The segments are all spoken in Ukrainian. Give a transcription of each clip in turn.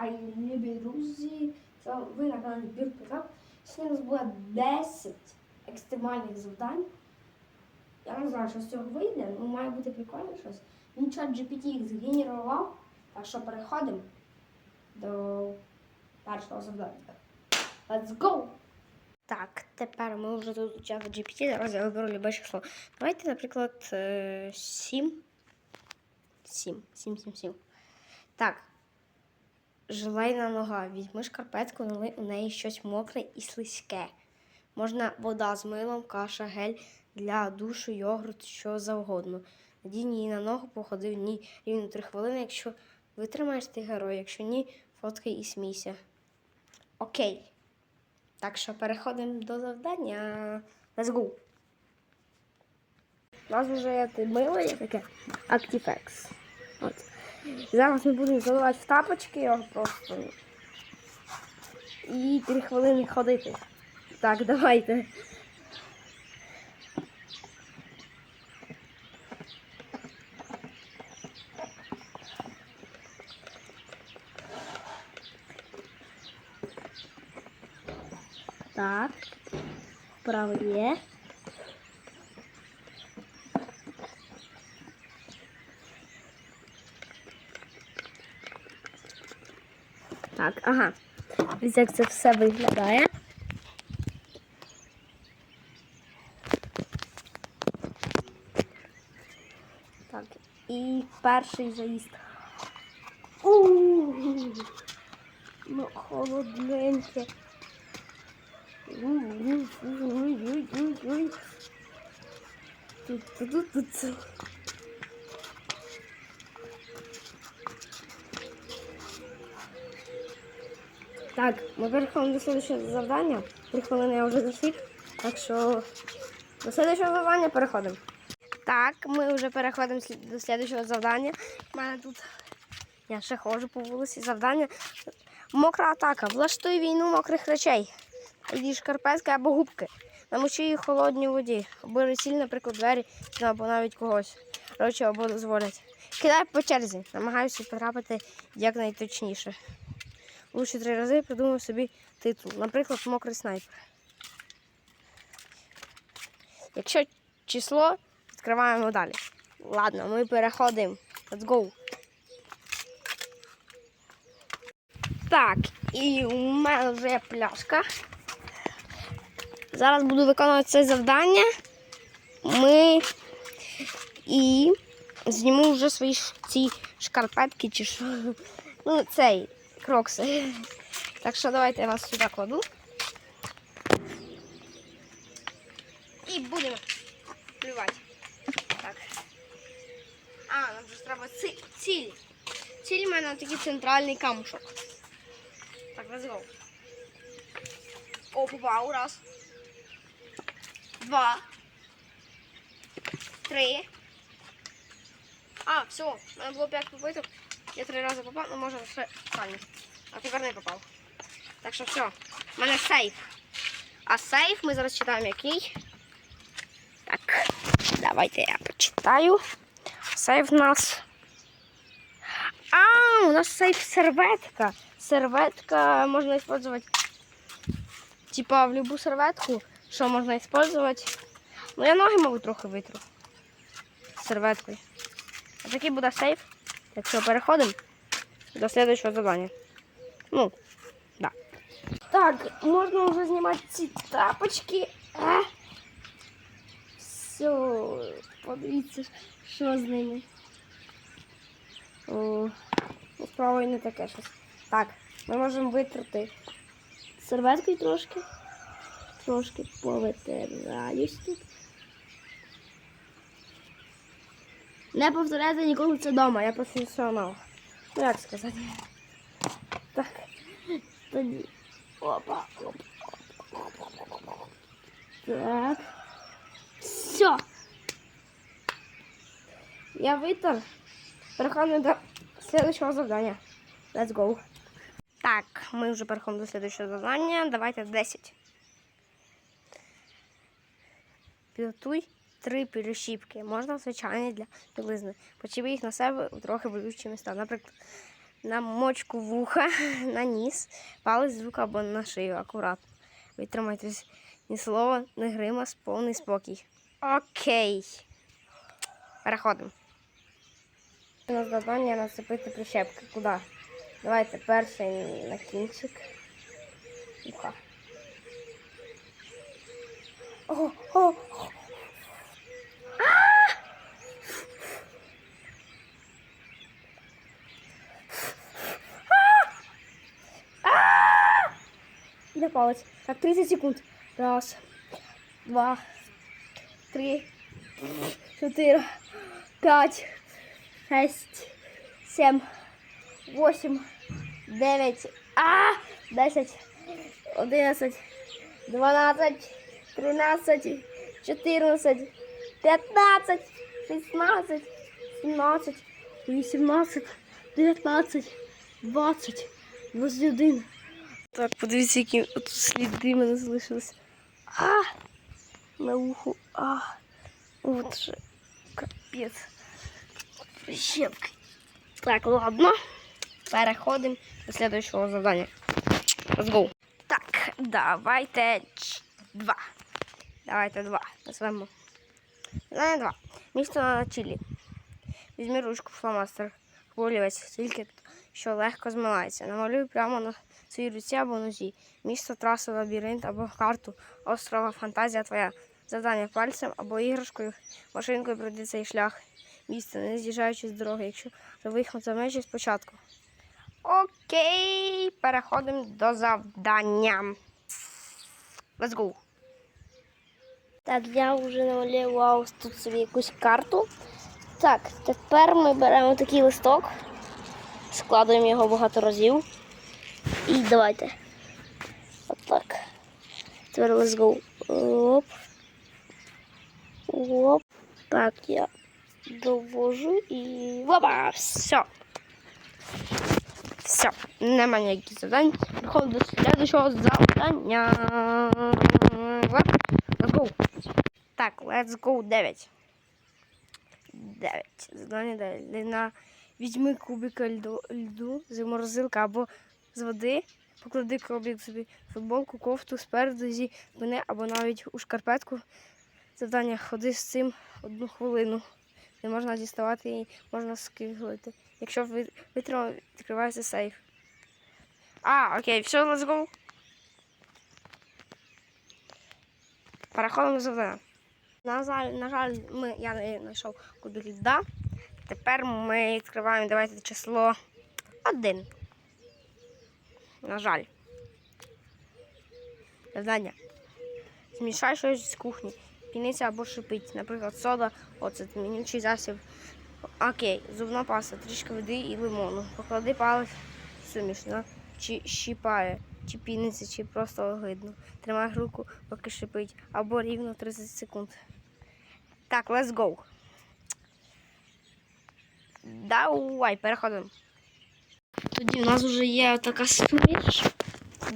Вітаю, любі друзі! Це ви на каналі Бірпікап. Сьогодні у нас буде 10 екстремальних завдань. Я не знаю, що з цього вийде, але має бути прикольно щось. Він чат GPT їх згенерував, так що переходимо до першого завдання. Let's go! Так, тепер ми вже тут у GPT. Зараз я виберу любе число. Давайте, наприклад, 7. 7. 7, 7, 7. Так. Желейна нога. Візьми шкарпетку, налий у неї щось мокре і слизьке. Можна вода з милом, каша, гель для душу, йогурт, що завгодно. Надінь її на ногу, походи в ній рівно 3 хвилини. Якщо витримаєш ти герой, якщо ні, фоткай і смійся. Окей. Так що переходимо до завдання. Let's go. У нас вже мило, є таке Actifex. От. Зараз ми будемо заливати в тапочки його просто. І 3 хвилини ходити. Так, давайте. Так. Вправо є. Так, ага. Ось як це все виглядає. Так, і перший заїзд. Ну холодненьке. Ой-ой-ой-ой-ой. Тут-тут-тут-тут. Так, ми переходимо до слідчого завдання. Три хвилини я вже засік. Так що до слідчого завдання переходимо. Так, ми вже переходимо до слідчого завдання. У мене тут я ще ходжу по вулиці. Завдання. Мокра атака. Влаштуй війну мокрих речей. Іди шкарпетки або губки. Намочи їх холодній воді. Обери ціль, наприклад, двері ну, або навіть когось. Речі або дозволять. Кидай по черзі. Намагаюся потрапити якнайточніше. Лучше три рази придумав собі титул. Наприклад, мокрий снайпер. Якщо число, відкриваємо далі. Ладно, ми переходимо. Let's go. Так, і у мене вже є пляшка. Зараз буду виконувати це завдання. Ми і зніму вже свої ці шкарпетки чи що. Ну, цей крокси. Так що давайте я вас сюди кладу. І будемо плювати. Так. А, нам вже треба ці- ціль. Ціль в мене такий центральний камушок. Так, let's go. О, попав. Раз. Два. Три. А, все, у мене було п'ять попиток. Я три рази попав, ну може ще останній. А тепер не попав. Так що все. У мене сейф. А сейф ми зараз читаємо який. Так, давайте я почитаю. Сейф у нас. А, у нас сейф серветка. Серветка можна использовать. Типа в любую серветку, що можна использовать. Ну я ноги, мабуть, трохи витру. Серветкою. А такий буде сейф. Так що переходимо до следующего задання. Ну, да. Так, можна вже знімати ці тапочки. А? Все, подивіться, що з ними. О, з правою не таке щось. Так, ми можемо витрати серветкою трошки. Трошки повитираюсь тут. Не повторяйте ніколи це вдома, я професіонал. Ну як сказати? Так. Тоді. Опа, опа. Так. Все. Я витер. Переходимо до следующего завдання. Let's go. Так, ми вже переходимо до следующего завдання. Давайте 10. Підготуй три перещіпки. Можна звичайні для білизни. Почепи їх на себе у трохи болючі міста. Наприклад, на мочку вуха, на ніс, палець з вуха або на шию акуратно. Витримайтесь ні слова, ні гримас, повний спокій. Окей. Переходимо. У нас завдання нацепити прищепки. Куди? Давайте перший на кінчик. Вуха. О, о, Іде палець. Так, 30 секунд. Раз, два, три, чотири, п'ять, шесть, сім, восемь, дев'ять, а, десять, одинадцять, дванадцять, тринадцять, чотирнадцять, п'ятнадцять, шістнадцять, сімнадцять, вісімнадцять, дев'ятнадцять, двадцять, двадцять один. Так, подивіться, які тут сліди мене залишились. А! На уху. А! От же. Капець. Прищепки. Так, ладно. Переходимо до следующего завдання. Let's go. Так, давайте два. Давайте два. Назвемо. Завдання два. Місто на чилі. Візьми ручку фломастер. Олівець, тільки що легко змивається. Намалюй прямо на руці або нозі. Місто, трасу, лабіринт або карту острова, фантазія твоя. Завдання пальцем або іграшкою, машинкою пройди цей шлях. Місто, не з'їжджаючи з дороги, якщо виход за межі спочатку. Окей, переходимо до завдання. Let's go. Так, я вже намалював тут собі якусь карту. Так, тепер ми беремо такий листок, складуємо його багато разів. І давайте. Отак. Тепер let's go. Оп. Оп. Так, я довожу і. Опа! Все. Все. Нема ніяких завдань. Переходимо до следующого завдання. Let's go. Так, let's go 9. 9. Завдання 9. Ліна, візьми кубика льду, льду з морозилки або з води, поклади кубик собі футболку, кофту спереду зі спини або навіть у шкарпетку. Завдання ходи з цим одну хвилину. Не можна діставати її, можна скиглити. Якщо ви витримав, відкривається сейф. А, окей, все, let's go. Переходимо завдання. На жаль, на жаль, ми, я не знайшов кубик льда. Тепер ми відкриваємо, давайте число один. На жаль. Завдання. Змішай щось з кухні. Піниця або шипить. Наприклад, сода, оцет, мінючий засіб. Окей, зубна паста, трішки води і лимону. Поклади палець суміш, чи щіпає, чи піниться, чи просто огидно. Тримай руку, поки шипить, або рівно 30 секунд. Так, let's go. Давай, переходимо. Тоді у нас вже є така суміш.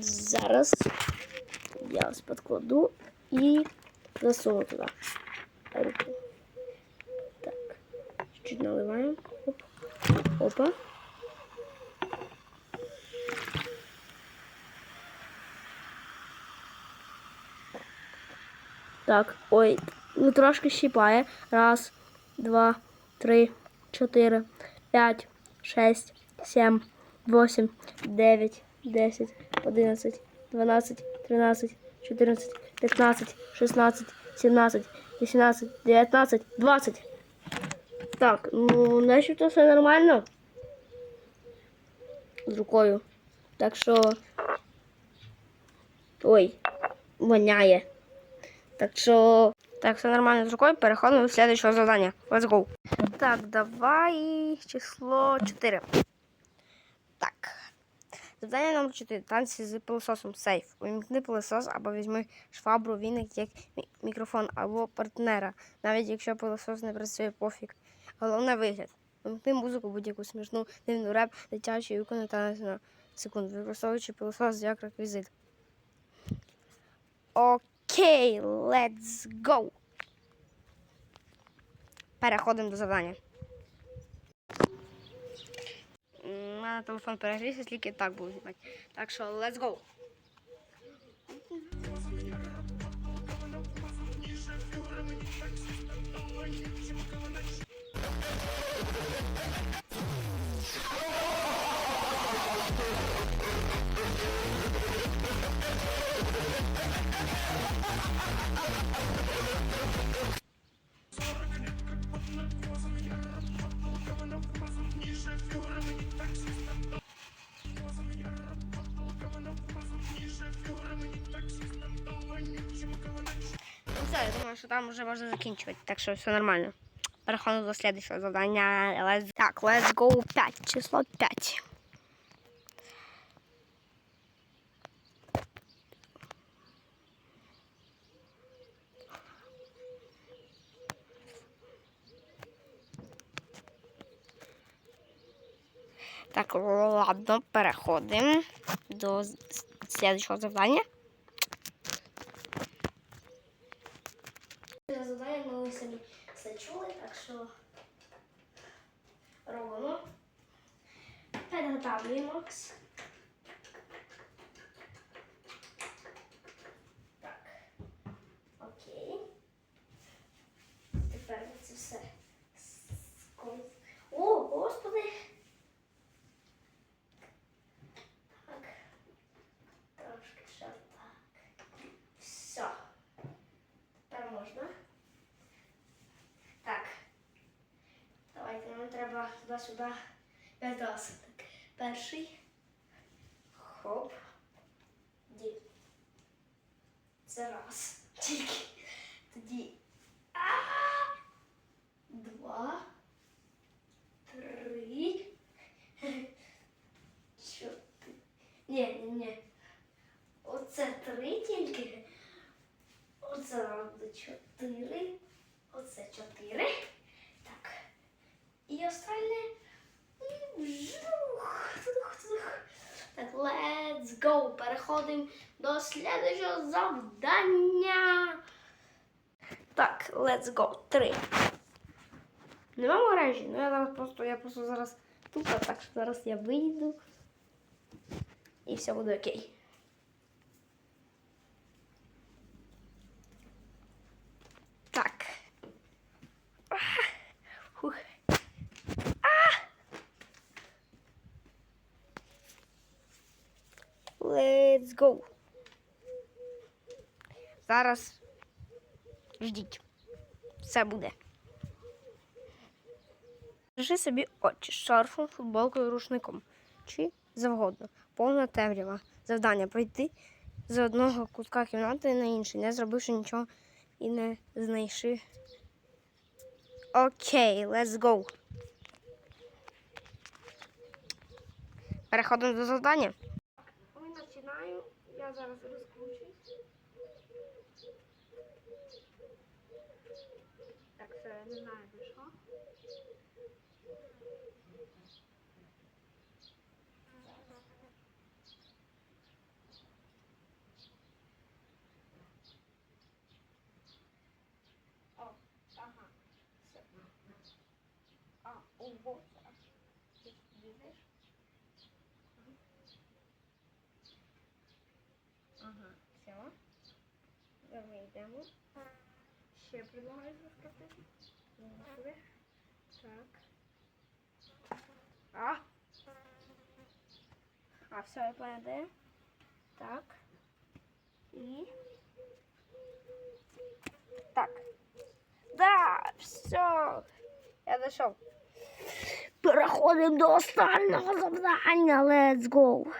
Зараз я ось підкладу і засуну туди руку. Так. Чуть наливаємо. Оп. Опа. Так, ой, ну трошки щипає. Раз, два, три, чотири, п'ять, шесть, сім, восемь, дев'ять, десять, одинадцять, дванадцять, тринадцять, чотирнадцять, п'ятнадцять, шістнадцять, сімнадцять, вісімнадцять, дев'ятнадцять, двадцять. Так, ну начебто все нормально. З рукою. Так що. Ой, воняє. Так що. Так, все нормально з рукою. Переходимо до следующего завдання. Let's go. Так, давай число 4. Завдання номер 4. Танці з пилососом. Сейф. Увімкни пилосос або візьми швабру, віник як мікрофон або партнера. Навіть якщо пилосос не працює пофіг. Головне вигляд. Вимкни музику будь-яку смішну, дивну реп, дитячу і виконай танець на секунду, використовуючи пилосос як реквізит. Окей, let's go. Переходимо до завдання. На телефон перегрівся, тільки так буду знімати. Так що let's go. Що там вже можна закінчувати, так що все нормально. Переходимо до слідчого завдання. Let's... Так, let's go 5, число 5. Так, ладно, переходимо до слідчого завдання ми самі все чули, так що робимо. Переготавлюємось. Так. Окей. Тепер ми це все. скон- О, господи! Так. Трошки ще так. Все. Тепер можна. Так. Давайте нам треба туди-сюди п'ять раз. Так. Перший. Хоп. Ді. Це раз. Тільки. Тоді. А! Два. Три. Чотири. Ні, ні, ні. Оце три тільки. Оце чотири. Оце чотири. Так. І останнє. І вжух. Тух, тух. Так, let's go. Переходимо до слідчого завдання. Так, let's go. Три. Нема мережі? Ну я зараз просто, я просто зараз тупо, так що зараз я вийду. І все буде окей. Так. А! Фух. А! Go. Зараз ждіть. Все буде. Держи собі очі шарфом, футболкою, рушником. Чи завгодно. Повна темрява. Завдання пройти з одного кутка кімнати на інший, не зробивши нічого і не знайши. Окей, let's go. Переходимо до завдання. Ми починаємо. Я зараз розкручусь. Так, все, я не знаю, де що. О, ага. Все. А, о, вот. Ти видиш? Ага, все. Давай йдемо. Ще предлагаю заскати. Сюди. Так. А! А, все, я понял. Так. І. Так. Да, все. Я дійшов. Переходимо до останнього завдання. Let's go.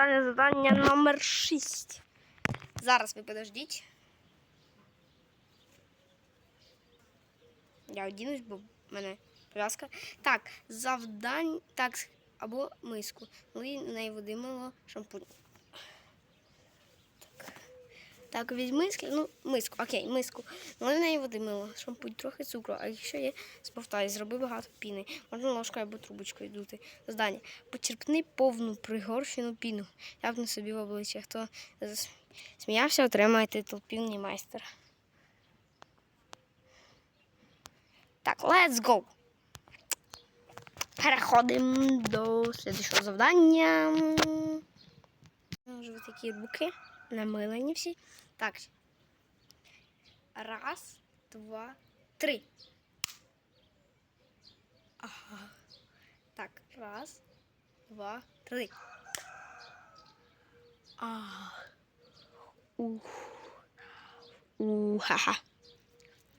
Останнє завдання номер 6. Зараз ви подождіть. Я одінусь, бо в мене пов'язка. Так, завдань. Так, або миску. Ми не в неї води шампунь. Так. Візьми ну, миску, окей, миску. Ну, в неї води мило, шампунь, трохи цукру. А якщо є, сповтай, зроби багато піни. Можна ложкою або трубочкою дути. Завдання. Почерпни повну пригорщену піну. Ляпни собі в обличчя. Хто сміявся, отримає титул півний майстер. Так, let's go. переходимо до слідчого завдання. Вже такі руки намилені всі. Так. Раз, два, три. Ага. Так, раз, два, три. А. Ух. Уха-ха.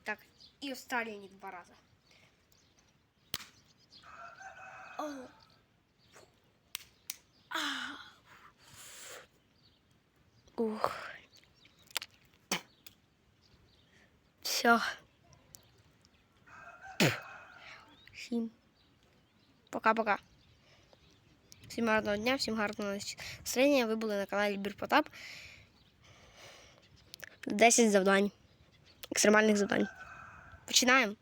Так, і останні два рази. О. Ух. Все. Всім. Пока-пока. Всім гарного дня, всім гарного настроєння. Ви були на каналі Бірпотап. 10 завдань. Екстремальних завдань. Починаємо.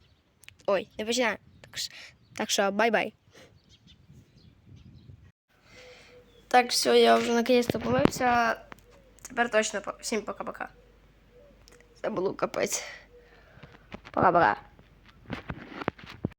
Ой, не починаємо. Так, що- бай-бай. Так, все, я вже наконец-то помився. Теперь точно всім пока-пока. Забыл копать. Пока-пока.